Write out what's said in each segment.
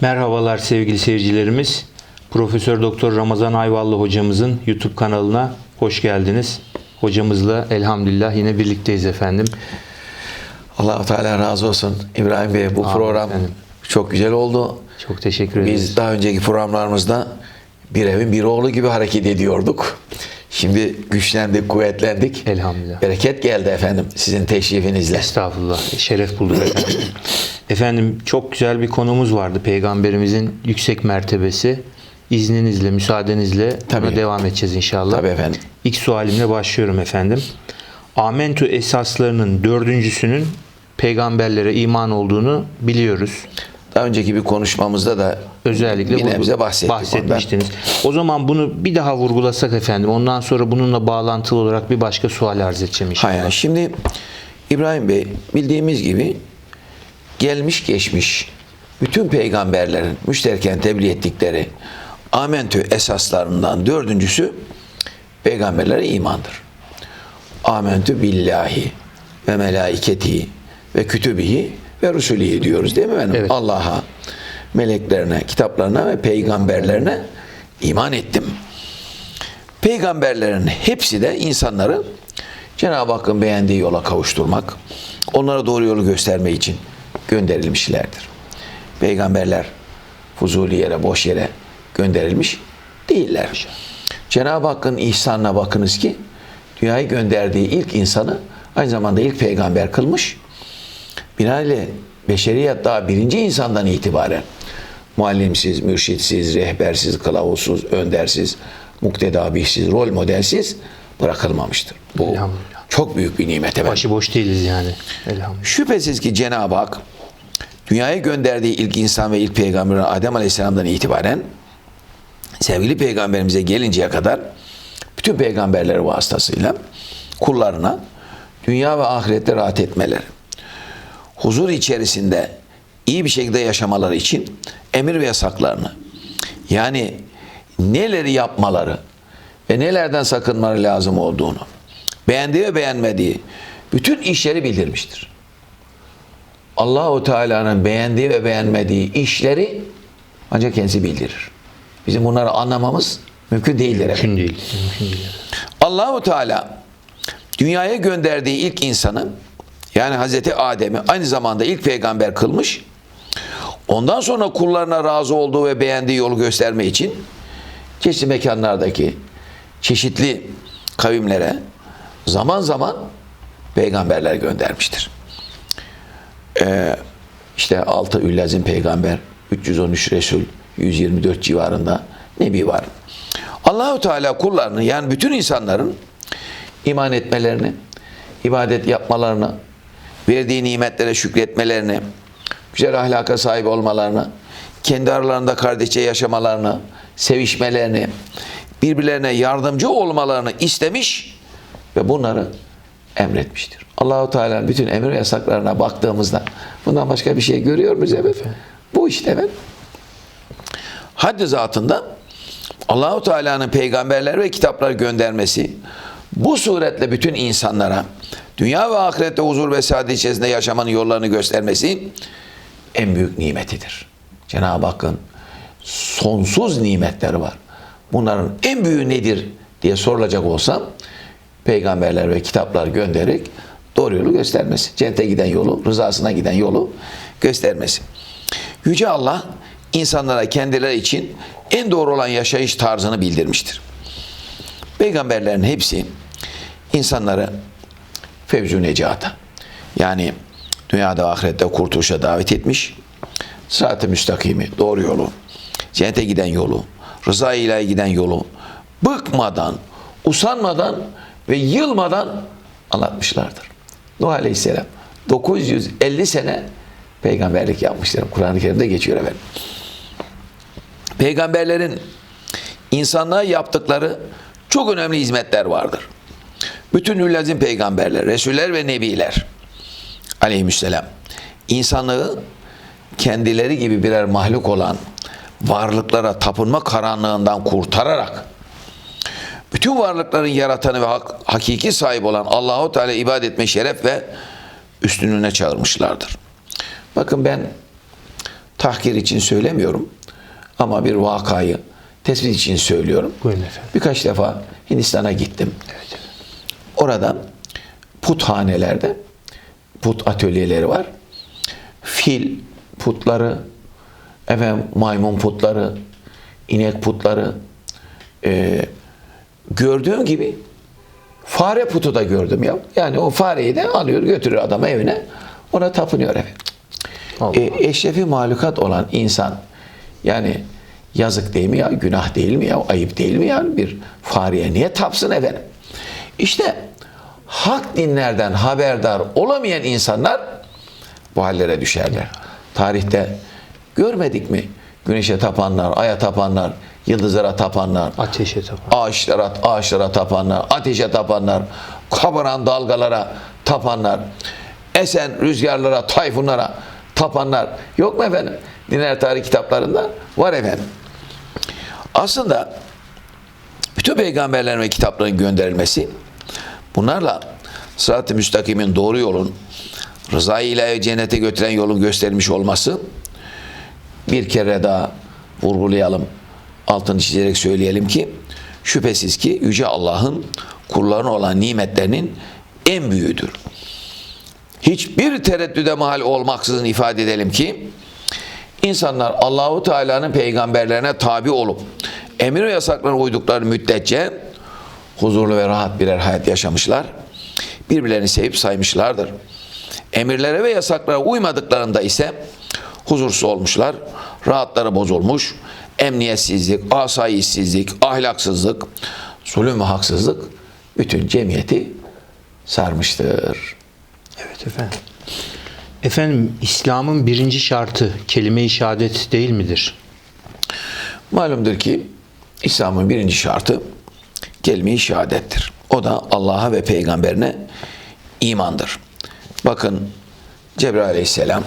Merhabalar sevgili seyircilerimiz. Profesör Doktor Ramazan Ayvallı hocamızın YouTube kanalına hoş geldiniz. Hocamızla elhamdülillah yine birlikteyiz efendim. allah Teala razı olsun. İbrahim Bey bu Amin program efendim. çok güzel oldu. Çok teşekkür ederiz. Biz daha önceki programlarımızda bir evin bir oğlu gibi hareket ediyorduk. Şimdi güçlendik, kuvvetlendik. Elhamdülillah. Bereket geldi efendim sizin teşrifinizle. Estağfurullah. Şeref bulduk efendim. efendim çok güzel bir konumuz vardı. Peygamberimizin yüksek mertebesi. İzninizle, müsaadenizle Tabii. buna devam edeceğiz inşallah. Tabii efendim. İlk sualimle başlıyorum efendim. Amentü esaslarının dördüncüsünün peygamberlere iman olduğunu biliyoruz. Daha önceki bir konuşmamızda da Özellikle bir nebze bahsettik bahsetmiştiniz. O zaman bunu bir daha vurgulasak efendim. Ondan sonra bununla bağlantılı olarak bir başka sual arz edeceğim inşallah. Hayır. Şimdi İbrahim Bey bildiğimiz gibi gelmiş geçmiş bütün peygamberlerin müşterken tebliğ ettikleri amentü esaslarından dördüncüsü peygamberlere imandır. Amentü billahi ve melaiketihi ve kütübihi ve rusulihi diyoruz değil mi efendim? Evet. Allah'a, meleklerine, kitaplarına ve peygamberlerine iman ettim. Peygamberlerin hepsi de insanları Cenab-ı Hakk'ın beğendiği yola kavuşturmak, onlara doğru yolu gösterme için gönderilmişlerdir. Peygamberler fuzuli yere, boş yere gönderilmiş değiller. Cenab-ı Hakk'ın ihsanına bakınız ki dünyaya gönderdiği ilk insanı aynı zamanda ilk peygamber kılmış. Binaenaleyh beşeriyet daha birinci insandan itibaren muallimsiz, mürşitsiz, rehbersiz, kılavuzsuz, öndersiz, muktedabihsiz, rol modelsiz bırakılmamıştır. Bu çok büyük bir nimet. Başıboş değiliz yani. Elhamdülillah. Şüphesiz ki Cenab-ı Hak dünyaya gönderdiği ilk insan ve ilk peygamber Adem Aleyhisselam'dan itibaren sevgili peygamberimize gelinceye kadar bütün peygamberler vasıtasıyla kullarına dünya ve ahirette rahat etmeleri, huzur içerisinde iyi bir şekilde yaşamaları için emir ve yasaklarını yani neleri yapmaları ve nelerden sakınmaları lazım olduğunu beğendiği ve beğenmediği bütün işleri bildirmiştir. Allahu Teala'nın beğendiği ve beğenmediği işleri ancak kendisi bildirir. Bizim bunları anlamamız mümkün değildir. Mümkün değil. Mümkün değil. Allahu Teala dünyaya gönderdiği ilk insanı yani Hazreti Adem'i aynı zamanda ilk peygamber kılmış. Ondan sonra kullarına razı olduğu ve beğendiği yolu gösterme için çeşitli mekanlardaki çeşitli kavimlere zaman zaman peygamberler göndermiştir. Ee, işte 6 Üllezin peygamber, 313 Resul, 124 civarında Nebi var. Allahu Teala kullarını yani bütün insanların iman etmelerini, ibadet yapmalarını, verdiği nimetlere şükretmelerini, güzel ahlaka sahip olmalarını, kendi aralarında kardeşçe yaşamalarını, sevişmelerini, birbirlerine yardımcı olmalarını istemiş ve bunları emretmiştir. Allahu Teala'nın bütün emir ve yasaklarına baktığımızda bundan başka bir şey görüyor muyuz efendim? Bu işte efendim. Haddi zatında Allahu Teala'nın peygamberler ve kitaplar göndermesi bu suretle bütün insanlara dünya ve ahirette huzur ve saadet içerisinde yaşamanın yollarını göstermesi en büyük nimetidir. Cenab-ı Hakk'ın sonsuz nimetleri var. Bunların en büyüğü nedir diye sorulacak olsam peygamberler ve kitaplar göndererek doğru yolu göstermesi. Cennete giden yolu, rızasına giden yolu göstermesi. Yüce Allah insanlara kendileri için en doğru olan yaşayış tarzını bildirmiştir. Peygamberlerin hepsi insanları fevzu necata yani dünyada ahirette kurtuluşa davet etmiş. Sırat-ı müstakimi, doğru yolu, cennete giden yolu, rıza ilahi giden yolu bıkmadan, usanmadan ve yılmadan anlatmışlardır. Nuh Aleyhisselam 950 sene peygamberlik yapmışlar. Kur'an-ı Kerim'de geçiyor efendim. Peygamberlerin insanlığa yaptıkları çok önemli hizmetler vardır. Bütün üllezin peygamberler, resuller ve nebiler aleyhisselam insanlığı kendileri gibi birer mahluk olan varlıklara tapınma karanlığından kurtararak bütün varlıkların yaratanı ve hak- hakiki sahip olan Allahu Teala ibadet etme şeref ve üstünlüğüne çağırmışlardır. Bakın ben tahkir için söylemiyorum ama bir vakayı tespit için söylüyorum. Buyurun efendim. Birkaç defa Hindistan'a gittim. Orada puthanelerde put atölyeleri var. Fil putları, efendim maymun putları, inek putları, e, gördüğüm gibi fare putu da gördüm ya. Yani o fareyi de alıyor götürüyor adam evine. Ona tapınıyor efendim. Allah. E, eşrefi mahlukat olan insan yani yazık değil mi ya, günah değil mi ya, ayıp değil mi ya bir fareye niye tapsın efendim? İşte hak dinlerden haberdar olamayan insanlar bu hallere düşerler. Tarihte görmedik mi? Güneşe tapanlar, aya tapanlar, yıldızlara tapanlar, Ateşe tapan. ağaçlara, ağaçlara tapanlar, ateşe tapanlar, kabaran dalgalara tapanlar, esen rüzgarlara, tayfunlara tapanlar yok mu efendim? Dinler tarih kitaplarında var efendim. Aslında bütün peygamberlerin ve kitapların gönderilmesi bunlarla sırat-ı müstakimin doğru yolun rızayı ilahi cennete götüren yolun gösterilmiş olması bir kere daha vurgulayalım, altını çizerek söyleyelim ki şüphesiz ki Yüce Allah'ın kullarına olan nimetlerinin en büyüğüdür. Hiçbir tereddüde mahal olmaksızın ifade edelim ki insanlar Allahu Teala'nın peygamberlerine tabi olup emir ve yasaklarına uydukları müddetçe huzurlu ve rahat birer hayat yaşamışlar. Birbirlerini sevip saymışlardır. Emirlere ve yasaklara uymadıklarında ise huzursuz olmuşlar, rahatları bozulmuş, emniyetsizlik, asayişsizlik, ahlaksızlık, zulüm ve haksızlık bütün cemiyeti sarmıştır. Evet efendim. Efendim İslam'ın birinci şartı kelime-i şehadet değil midir? Malumdur ki İslam'ın birinci şartı kelime-i şehadettir. O da Allah'a ve peygamberine imandır. Bakın Cebrail aleyhisselam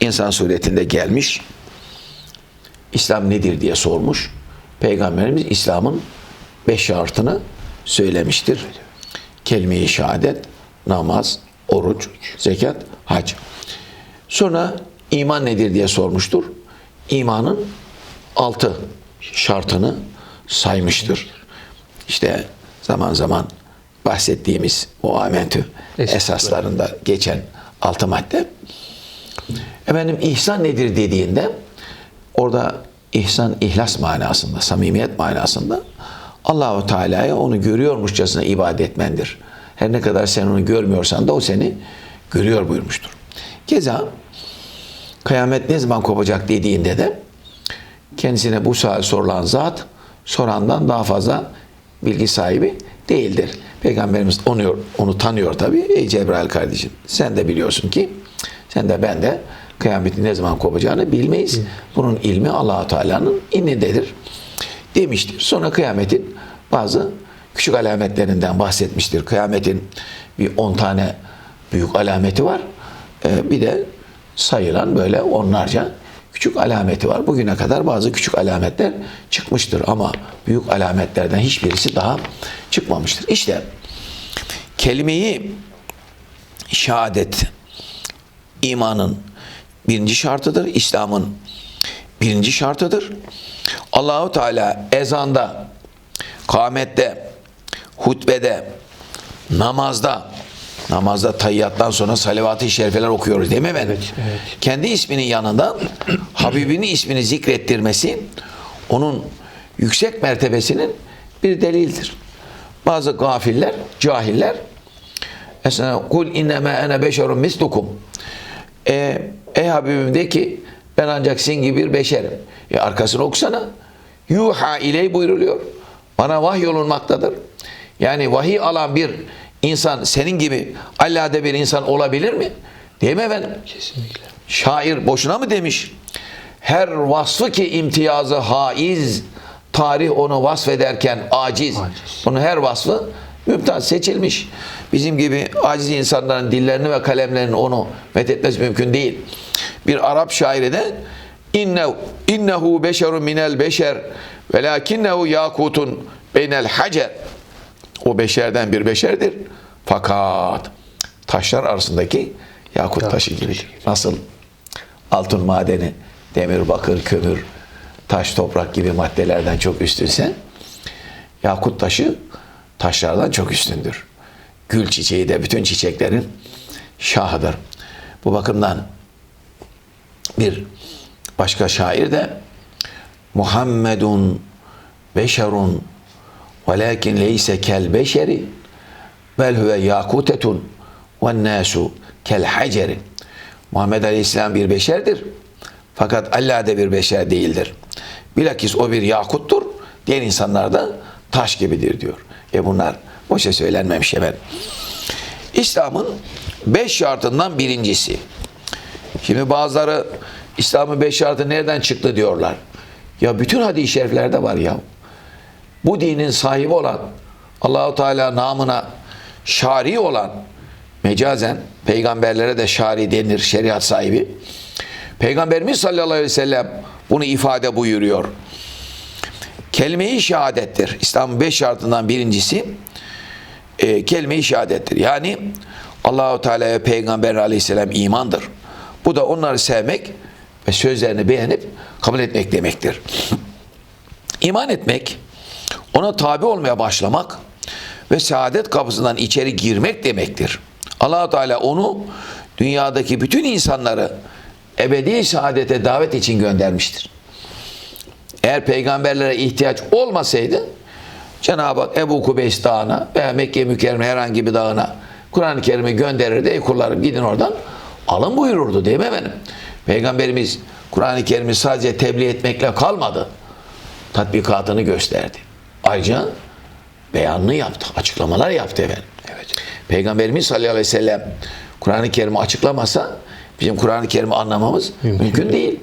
insan suretinde gelmiş. İslam nedir diye sormuş. Peygamberimiz İslam'ın beş şartını söylemiştir. Kelime-i şehadet, namaz, oruç, zekat, hac. Sonra iman nedir diye sormuştur. İmanın altı şartını saymıştır. İşte zaman zaman bahsettiğimiz o amentü esaslarında geçen altı madde. Efendim ihsan nedir dediğinde orada ihsan ihlas manasında, samimiyet manasında Allahu Teala'ya onu görüyormuşçasına ibadet etmendir. Her ne kadar sen onu görmüyorsan da o seni görüyor buyurmuştur. Keza kıyamet ne zaman kopacak dediğinde de kendisine bu sual sorulan zat sorandan daha fazla bilgi sahibi değildir. Peygamberimiz onu, onu tanıyor tabi. Ey Cebrail kardeşim sen de biliyorsun ki sen de ben de kıyametin ne zaman kopacağını bilmeyiz. Bunun ilmi Allahu Teala'nın ilmindedir demiştir. Sonra kıyametin bazı küçük alametlerinden bahsetmiştir. Kıyametin bir 10 tane büyük alameti var. Ee, bir de sayılan böyle onlarca küçük alameti var. Bugüne kadar bazı küçük alametler çıkmıştır ama büyük alametlerden hiçbirisi daha çıkmamıştır. İşte kelimeyi şehadet imanın birinci şartıdır. İslam'ın birinci şartıdır. Allahu Teala ezanda, kâmette, hutbede, namazda, namazda tayyattan sonra salavat-ı şerifeler okuyoruz değil mi efendim? Evet, evet. Kendi isminin yanında Habibinin ismini zikrettirmesi onun yüksek mertebesinin bir delildir. Bazı gafiller, cahiller Mesela kul inneme ene beşerun mislukum. E, ey Habibim de ki ben ancak sizin gibi bir beşerim. E arkasını okusana. Yuha iley buyruluyor. Bana vahiy olunmaktadır. Yani vahiy alan bir insan senin gibi allade bir insan olabilir mi? Değil mi efendim? Kesinlikle. Şair boşuna mı demiş? Her vasfı ki imtiyazı haiz, tarih onu vasfederken aciz. Aciz. Bunun her vasfı mümtaz seçilmiş. Bizim gibi aciz insanların dillerini ve kalemlerini onu methetmesi mümkün değil. Bir Arap şairi de innehu, innehu beşerun minel beşer velakinnehu yakutun beynel hacer o beşerden bir beşerdir. Fakat taşlar arasındaki yakut taşı gibi. Nasıl altın madeni demir, bakır, kömür, taş, toprak gibi maddelerden çok üstünse yakut taşı taşlardan çok üstündür. Gül çiçeği de bütün çiçeklerin şahıdır. Bu bakımdan bir başka şair de Muhammedun beşerun velakin leyse kel beşeri bel huve yakutetun ve nasu kel haceri. Muhammed Aleyhisselam bir beşerdir. Fakat Allah da bir beşer değildir. Bilakis o bir yakuttur. Diğer insanlar da taş gibidir diyor. E bunlar boşa söylenmemiş efendim. İslam'ın beş şartından birincisi. Şimdi bazıları İslam'ın beş şartı nereden çıktı diyorlar. Ya bütün hadis-i şeriflerde var ya. Bu dinin sahibi olan Allahu Teala namına şari olan mecazen peygamberlere de şari denir şeriat sahibi. Peygamberimiz sallallahu aleyhi ve sellem bunu ifade buyuruyor. Kelime-i şehadettir. İslam'ın beş şartından birincisi e, kelime-i şehadettir. Yani Allahu Teala ve Peygamber Aleyhisselam imandır. Bu da onları sevmek ve sözlerini beğenip kabul etmek demektir. İman etmek, ona tabi olmaya başlamak ve saadet kapısından içeri girmek demektir. allah Teala onu dünyadaki bütün insanları ebedi saadete davet için göndermiştir. Eğer peygamberlere ihtiyaç olmasaydı Cenab-ı Hak Ebu Kubeys Dağı'na veya Mekke mükerreme herhangi bir dağına Kur'an-ı Kerim'i gönderirdi. Ey kullarım gidin oradan alın buyururdu değil mi efendim? Peygamberimiz Kur'an-ı Kerim'i sadece tebliğ etmekle kalmadı. Tatbikatını gösterdi. Ayrıca beyanını yaptı. Açıklamalar yaptı efendim. Evet. Peygamberimiz sallallahu aleyhi ve sellem Kur'an-ı Kerim'i açıklamasa bizim Kur'an-ı Kerim'i anlamamız mümkün, değil.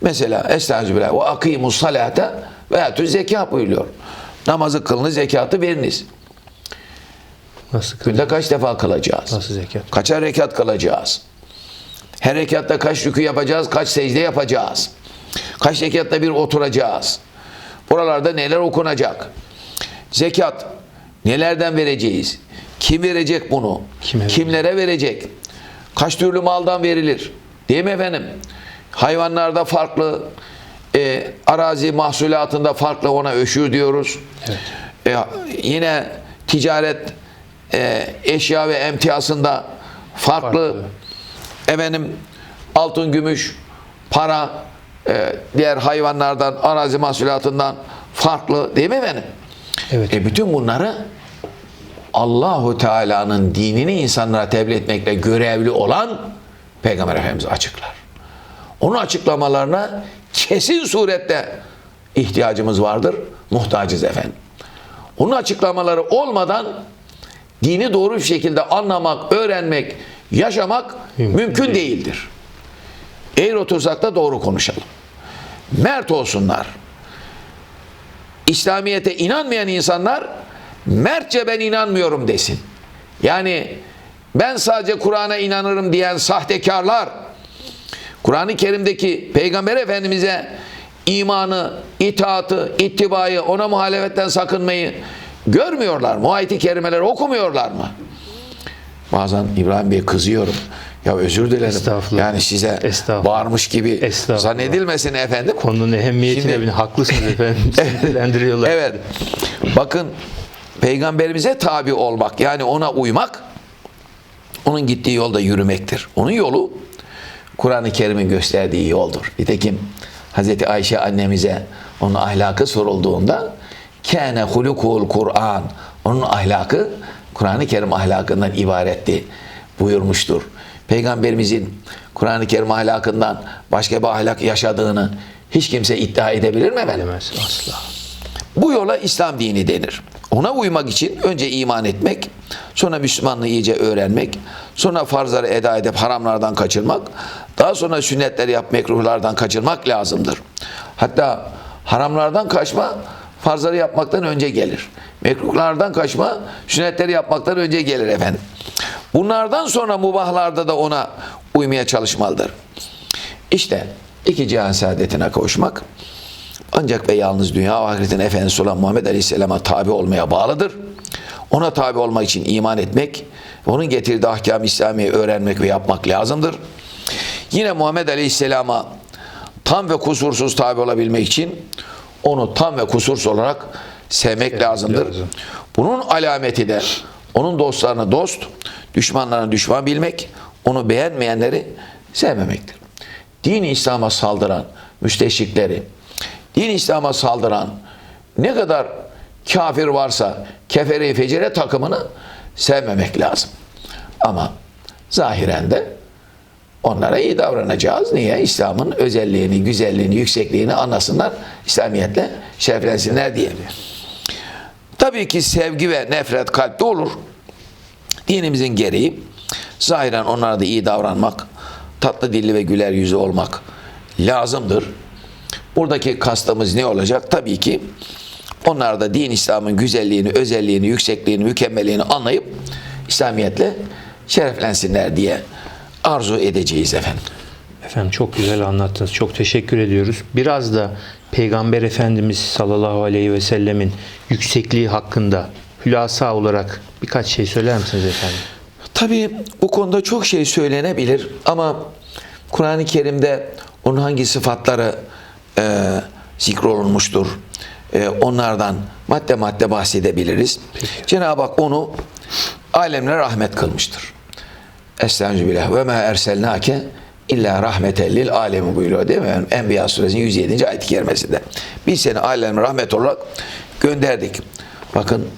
Mesela Estağfirullah ve akimus salate ve atü zekat buyuruyor. Namazı kılınız, zekatı veriniz. Nasıl kıl- Günde kaç defa kılacağız? Nasıl zekat? Kaçar rekat kılacağız? Her rekatta kaç rükü yapacağız? Kaç secde yapacağız? Kaç rekatta bir oturacağız? Buralarda neler okunacak? Zekat nelerden vereceğiz? Kim verecek bunu? Kime Kimlere verecek? Kaç türlü maldan verilir? Değil mi efendim? Hayvanlarda farklı, e, arazi mahsulatında farklı ona öşür diyoruz. E, yine ticaret e, eşya ve emtiyasında farklı, Farklı. efendim altın, gümüş, para, e, diğer hayvanlardan, arazi mahsulatından farklı değil mi efendim? Evet. E bütün bunları Allahu Teala'nın dinini insanlara tebliğ etmekle görevli olan Peygamber Efendimiz açıklar. Onun açıklamalarına kesin surette ihtiyacımız vardır. Muhtacız efendim. Onun açıklamaları olmadan dini doğru bir şekilde anlamak, öğrenmek, yaşamak Mümkün mümkün değildir. Eğer otursak da doğru konuşalım. Mert olsunlar. İslamiyet'e inanmayan insanlar mertçe ben inanmıyorum desin. Yani ben sadece Kur'an'a inanırım diyen sahtekarlar Kur'an-ı Kerim'deki Peygamber Efendimiz'e imanı, itaatı, ittibayı, ona muhalefetten sakınmayı görmüyorlar mı? O ayet-i kerimeleri okumuyorlar mı? Bazen İbrahim Bey kızıyorum. Ya özür dilerim. Yani size bağırmış gibi zannedilmesin efendim. Konunun ehemmiyetine Şimdi- bin haklısınız efendim. Sinirlendiriyorlar. Evet. Bakın peygamberimize tabi olmak yani ona uymak onun gittiği yolda yürümektir. Onun yolu Kur'an-ı Kerim'in gösterdiği yoldur. Nitekim Hazreti Ayşe annemize onun ahlakı sorulduğunda kâne hulukul Kur'an onun ahlakı Kur'an-ı Kerim ahlakından ibaretti buyurmuştur. Peygamberimizin Kur'an-ı Kerim ahlakından başka bir ahlak yaşadığını hiç kimse iddia edebilir mi efendim? Asla. Bu yola İslam dini denir. Ona uymak için önce iman etmek, sonra Müslümanlığı iyice öğrenmek, sonra farzları eda edip haramlardan kaçırmak, daha sonra sünnetleri yap mekruhlardan kaçırmak lazımdır. Hatta haramlardan kaçma farzları yapmaktan önce gelir. Mekruhlardan kaçma sünnetleri yapmaktan önce gelir efendim. Bunlardan sonra mubahlarda da ona uymaya çalışmalıdır. İşte iki cihan saadetine kavuşmak ancak ve yalnız dünya ve ahiretin efendisi olan Muhammed Aleyhisselam'a tabi olmaya bağlıdır. Ona tabi olmak için iman etmek, onun getirdiği ahkam İslamiye öğrenmek ve yapmak lazımdır. Yine Muhammed Aleyhisselam'a tam ve kusursuz tabi olabilmek için onu tam ve kusursuz olarak sevmek lazımdır. lazım. Bunun alameti de onun dostlarını dost, düşmanlarını düşman bilmek, onu beğenmeyenleri sevmemektir. Din İslam'a saldıran müsteşrikleri, din İslam'a saldıran ne kadar kafir varsa kefere fecire takımını sevmemek lazım. Ama zahiren de onlara iyi davranacağız. Niye? İslam'ın özelliğini, güzelliğini, yüksekliğini anlasınlar. İslamiyetle şereflensinler diye. Tabii ki sevgi ve nefret kalpte olur. Dinimizin gereği zahiren onlara da iyi davranmak, tatlı dilli ve güler yüzlü olmak lazımdır. Buradaki kastımız ne olacak? Tabii ki onlar da din İslam'ın güzelliğini, özelliğini, yüksekliğini, mükemmelliğini anlayıp İslamiyetle şereflensinler diye arzu edeceğiz efendim. Efendim çok güzel anlattınız. Çok teşekkür ediyoruz. Biraz da Peygamber Efendimiz sallallahu aleyhi ve sellemin yüksekliği hakkında hülasa olarak birkaç şey söyler misiniz efendim? Tabii bu konuda çok şey söylenebilir ama Kur'an-ı Kerim'de onun hangi sıfatları e, zikrolunmuştur, e, onlardan madde madde bahsedebiliriz. Cenab-ı Hak onu alemlere rahmet kılmıştır. Estağfirullah ve ma erselnake illa rahmeten lil alemi buyuruyor değil mi? Enbiya suresinin 107. ayet-i kerimesinde. Biz seni alem rahmet olarak gönderdik. Bakın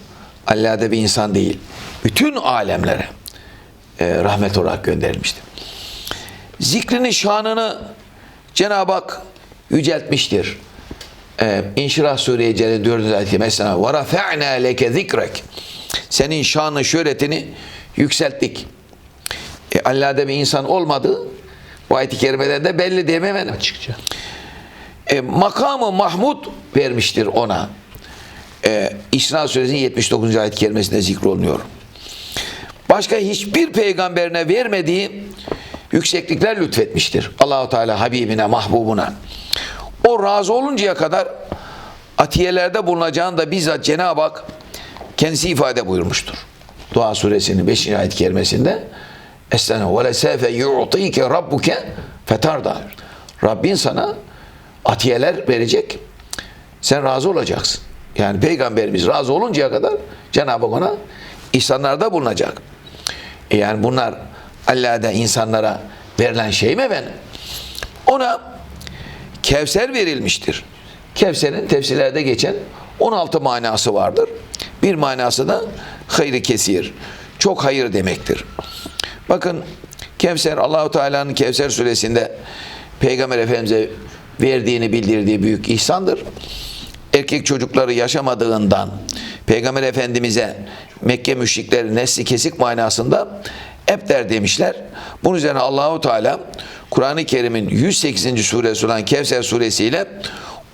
Allah da bir insan değil. Bütün alemlere e, rahmet olarak gönderilmiştir. Zikrinin şanını Cenab-ı Hak yüceltmiştir. Ee, İnşirah Sure-i Celil 4. ayet-i mesela وَرَفَعْنَا لَكَ ذِكْرَكَ Senin şanı, şöhretini yükselttik. E, Allah'da bir insan olmadığı bu ayet-i kerimeden de belli değil mi efendim? Açıkça. E, makamı Mahmud vermiştir ona. E, İsra Suresinin 79. ayet-i kerimesinde zikrolunuyor. Başka hiçbir peygamberine vermediği yükseklikler lütfetmiştir. Allahu Teala Habibine, mahbubuna. O razı oluncaya kadar atiyelerde bulunacağını da bizzat Cenab-ı Hak kendisi ifade buyurmuştur. Dua suresinin 5. ayet-i kerimesinde Estağfirullah ve lesefe yu'tike rabbuke fetarda. Rabbin sana atiyeler verecek. Sen razı olacaksın. Yani peygamberimiz razı oluncaya kadar Cenab-ı Hak ona ihsanlarda bulunacak. E yani bunlar Allah'da insanlara verilen şey mi efendim? Ona Kevser verilmiştir. Kevser'in tefsirlerde geçen 16 manası vardır. Bir manası da hayır kesir. Çok hayır demektir. Bakın Kevser Allahu Teala'nın Kevser suresinde Peygamber Efendimize verdiğini bildirdiği büyük ihsandır. Erkek çocukları yaşamadığından Peygamber Efendimiz'e Mekke müşrikleri nesli kesik manasında Ebder demişler. Bunun üzerine Allahu Teala Kur'an-ı Kerim'in 108. suresi olan Kevser suresiyle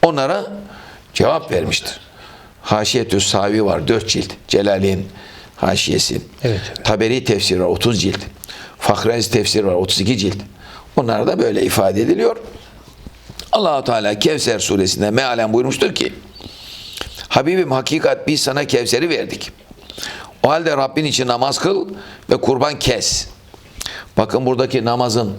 onlara cevap vermiştir. Haşiyetü Savi var 4 cilt. Celali'nin haşiyesi. Evet, evet. Taberi tefsiri var 30 cilt. Fahrez tefsiri var 32 cilt. Onlar da böyle ifade ediliyor. Allahu Teala Kevser suresinde mealen buyurmuştur ki Habibim hakikat biz sana Kevser'i verdik. O halde Rabbin için namaz kıl ve kurban kes. Bakın buradaki namazın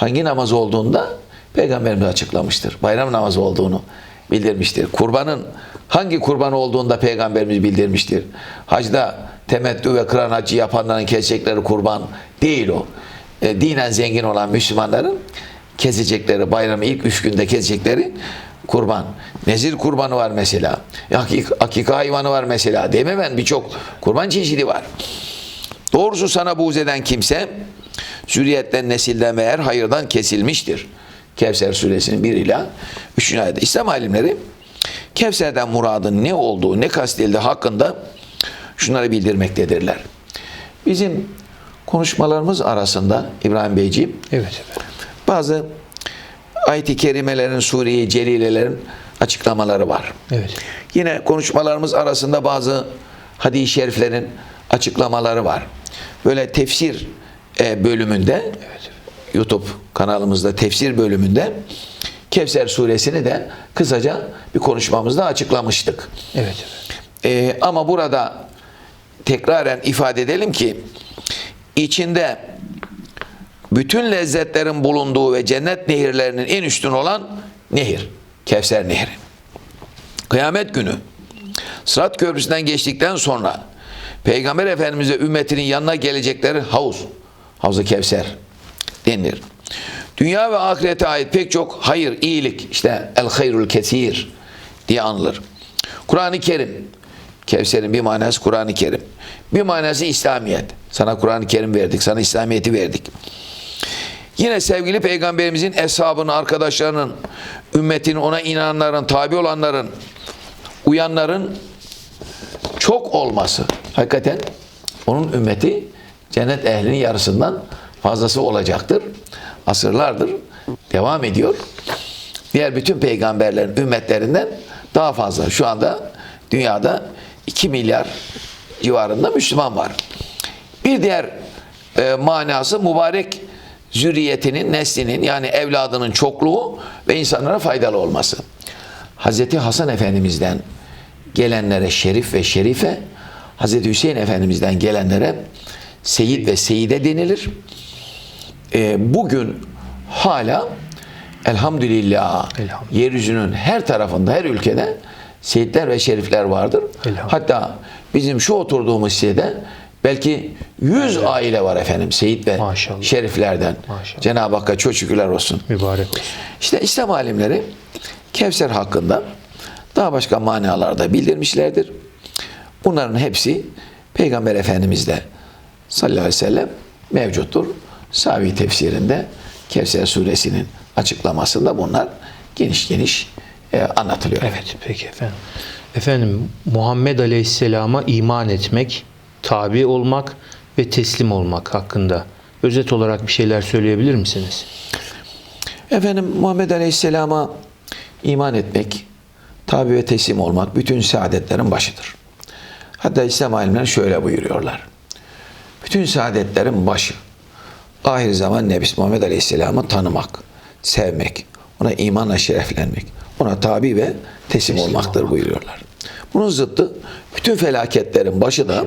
hangi namaz olduğunda Peygamberimiz açıklamıştır. Bayram namazı olduğunu bildirmiştir. Kurbanın hangi kurban olduğunda Peygamberimiz bildirmiştir. Hacda temettü ve kıran hacı yapanların kesecekleri kurban değil o. E, dinen zengin olan Müslümanların kesecekleri bayramı ilk üç günde kesecekleri kurban. Nezir kurbanı var mesela. Hakik, hakika hayvanı var mesela. Değil mi ben? Birçok kurban çeşidi var. Doğrusu sana buğz eden kimse zürriyetten, nesilden ve her hayırdan kesilmiştir. Kevser suresinin 1 ila 3. ayette. İslam alimleri Kevser'den muradın ne olduğu, ne kastedildiği hakkında şunları bildirmektedirler. Bizim konuşmalarımız arasında İbrahim Beyciğim Evet efendim. bazı ayet-i kerimelerin, sure-i celilelerin açıklamaları var. Evet. Yine konuşmalarımız arasında bazı hadis-i şeriflerin açıklamaları var. Böyle tefsir e, bölümünde YouTube kanalımızda tefsir bölümünde Kevser suresini de kısaca bir konuşmamızda açıklamıştık. Evet efendim. Ee, ama burada tekraren ifade edelim ki içinde bütün lezzetlerin bulunduğu ve cennet nehirlerinin en üstün olan nehir. Kevser Nehri. Kıyamet günü Sırat Köprüsü'nden geçtikten sonra Peygamber Efendimiz'e ümmetinin yanına gelecekleri havuz. Havzu Kevser denilir. Dünya ve ahirete ait pek çok hayır, iyilik, işte el hayrul kesir diye anılır. Kur'an-ı Kerim, Kevser'in bir manası Kur'an-ı Kerim. Bir manası İslamiyet. Sana Kur'an-ı Kerim verdik, sana İslamiyet'i verdik. Yine sevgili peygamberimizin eshabının, arkadaşlarının, ümmetinin, ona inananların, tabi olanların, uyanların çok olması. Hakikaten onun ümmeti cennet ehlinin yarısından fazlası olacaktır. Asırlardır devam ediyor. Diğer bütün peygamberlerin ümmetlerinden daha fazla. Şu anda dünyada 2 milyar civarında Müslüman var. Bir diğer e, manası mübarek zürriyetinin, neslinin yani evladının çokluğu ve insanlara faydalı olması. Hazreti Hasan Efendimiz'den gelenlere şerif ve şerife, Hazreti Hüseyin Efendimiz'den gelenlere seyit ve seyide denilir. E, bugün hala elhamdülillah, Elhamdülillah. yeryüzünün her tarafında, her ülkede seyitler ve şerifler vardır. Hatta bizim şu oturduğumuz sitede belki 100 aile var efendim seyit ve Maşallah. şeriflerden. Maşallah. Cenab-ı Hakk'a çok şükürler olsun. Mübarek olsun. İşte İslam alimleri Kevser hakkında daha başka manalarda bildirmişlerdir. Bunların hepsi Peygamber Efendimiz'de sallallahu aleyhi ve sellem mevcuttur. Savi tefsirinde Kevser suresinin açıklamasında bunlar geniş geniş e, anlatılıyor. Evet peki efendim. Efendim Muhammed Aleyhisselam'a iman etmek, tabi olmak ve teslim olmak hakkında özet olarak bir şeyler söyleyebilir misiniz? Efendim Muhammed Aleyhisselam'a iman etmek, tabi ve teslim olmak bütün saadetlerin başıdır. Hatta İslam alimleri şöyle buyuruyorlar. Bütün saadetlerin başı, ahir zaman Nebisi Muhammed Aleyhisselam'ı tanımak, sevmek, ona imanla şereflenmek, ona tabi ve teslim, olmaktır olmak. buyuruyorlar. Bunun zıttı bütün felaketlerin başı da,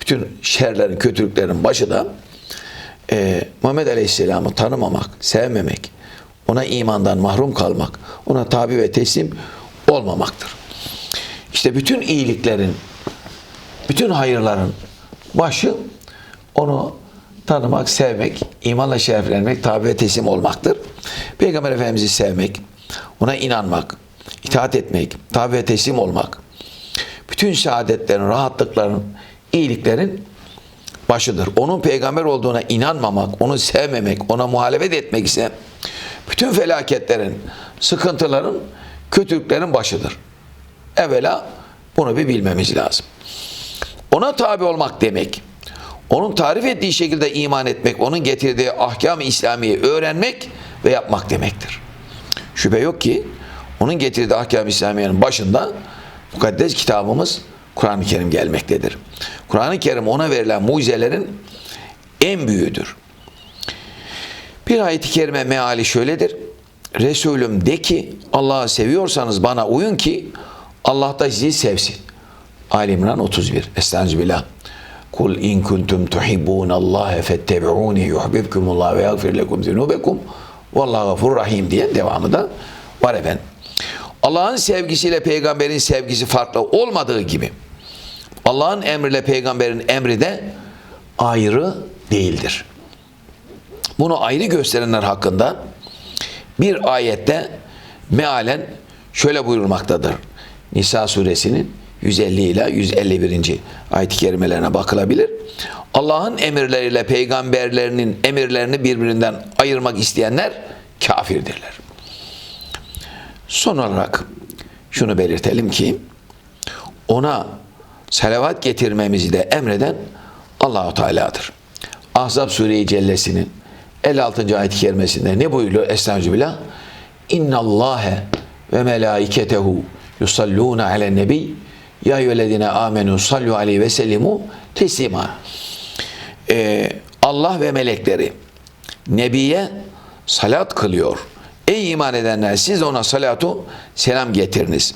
bütün şerlerin, kötülüklerin başı da e, Muhammed Aleyhisselam'ı tanımamak, sevmemek, ona imandan mahrum kalmak, ona tabi ve teslim olmamaktır. İşte bütün iyiliklerin, bütün hayırların başı onu tanımak, sevmek, imanla şereflenmek, tabi ve teslim olmaktır. Peygamber Efendimiz'i sevmek, ona inanmak, itaat etmek, tabi ve teslim olmak, bütün saadetlerin, rahatlıkların, iyiliklerin başıdır. Onun peygamber olduğuna inanmamak, onu sevmemek, ona muhalefet etmek ise bütün felaketlerin, sıkıntıların, kötülüklerin başıdır. Evvela bunu bir bilmemiz lazım. Ona tabi olmak demek, onun tarif ettiği şekilde iman etmek, onun getirdiği ahkam-ı İslami'yi öğrenmek ve yapmak demektir. Şüphe yok ki onun getirdiği ahkam-ı İslamiye'nin başında mukaddes kitabımız Kur'an-ı Kerim gelmektedir. Kur'an-ı Kerim ona verilen mucizelerin en büyüğüdür. Bir ayet-i kerime meali şöyledir. Resulüm de ki Allah'ı seviyorsanız bana uyun ki Allah da sizi sevsin. Ali İmran 31. Estağfirullah. Kul in kuntum tuhibbun Allah fettebi'uni yuhibbukumullah ve yaghfir lekum zunubekum vallahu gafurur rahim diye devamı da var efendim. Allah'ın sevgisiyle peygamberin sevgisi farklı olmadığı gibi Allah'ın emriyle peygamberin emri de ayrı değildir. Bunu ayrı gösterenler hakkında bir ayette mealen şöyle buyurulmaktadır. Nisa suresinin 150 ile 151. ayet-i kerimelerine bakılabilir. Allah'ın emirleriyle peygamberlerinin emirlerini birbirinden ayırmak isteyenler kafirdirler. Son olarak şunu belirtelim ki ona salavat getirmemizi de emreden Allahu Teala'dır. Ahzab Sure-i Cellesi'nin 56. ayet-i kerimesinde ne buyuruyor? Estağfirullah. İnna Allahe ve melaiketehu yusalluna alen nebi ya eyyühellezine amenu sallu aleyhi ve sellimu teslima. Ee, Allah ve melekleri Nebiye salat kılıyor. Ey iman edenler siz ona salatu selam getiriniz.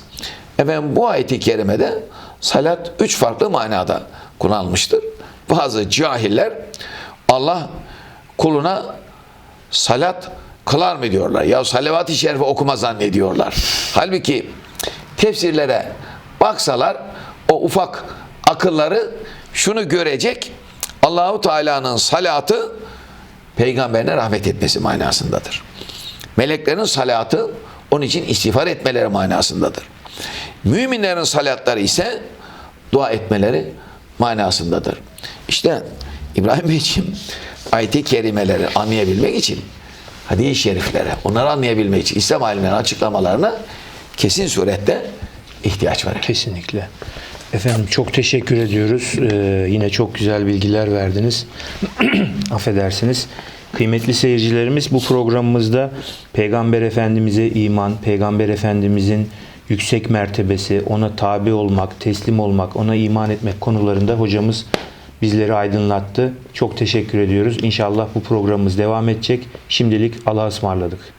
Efendim bu ayeti kerimede salat üç farklı manada kullanılmıştır. Bazı cahiller Allah kuluna salat kılar mı diyorlar. Ya salavat-ı şerife okuma zannediyorlar. Halbuki tefsirlere baksalar o ufak akılları şunu görecek. Allahu Teala'nın salatı peygamberine rahmet etmesi manasındadır. Meleklerin salatı onun için istiğfar etmeleri manasındadır. Müminlerin salatları ise dua etmeleri manasındadır. İşte İbrahim Beyciğim ayet-i kerimeleri anlayabilmek için hadis-i şeriflere, onları anlayabilmek için İslam alimlerinin açıklamalarına kesin surette ihtiyaç var. Kesinlikle. Efendim çok teşekkür ediyoruz. Ee, yine çok güzel bilgiler verdiniz. Affedersiniz. Kıymetli seyircilerimiz bu programımızda Peygamber Efendimiz'e iman, Peygamber Efendimiz'in yüksek mertebesi, ona tabi olmak, teslim olmak, ona iman etmek konularında hocamız bizleri aydınlattı. Çok teşekkür ediyoruz. İnşallah bu programımız devam edecek. Şimdilik Allah'a ısmarladık.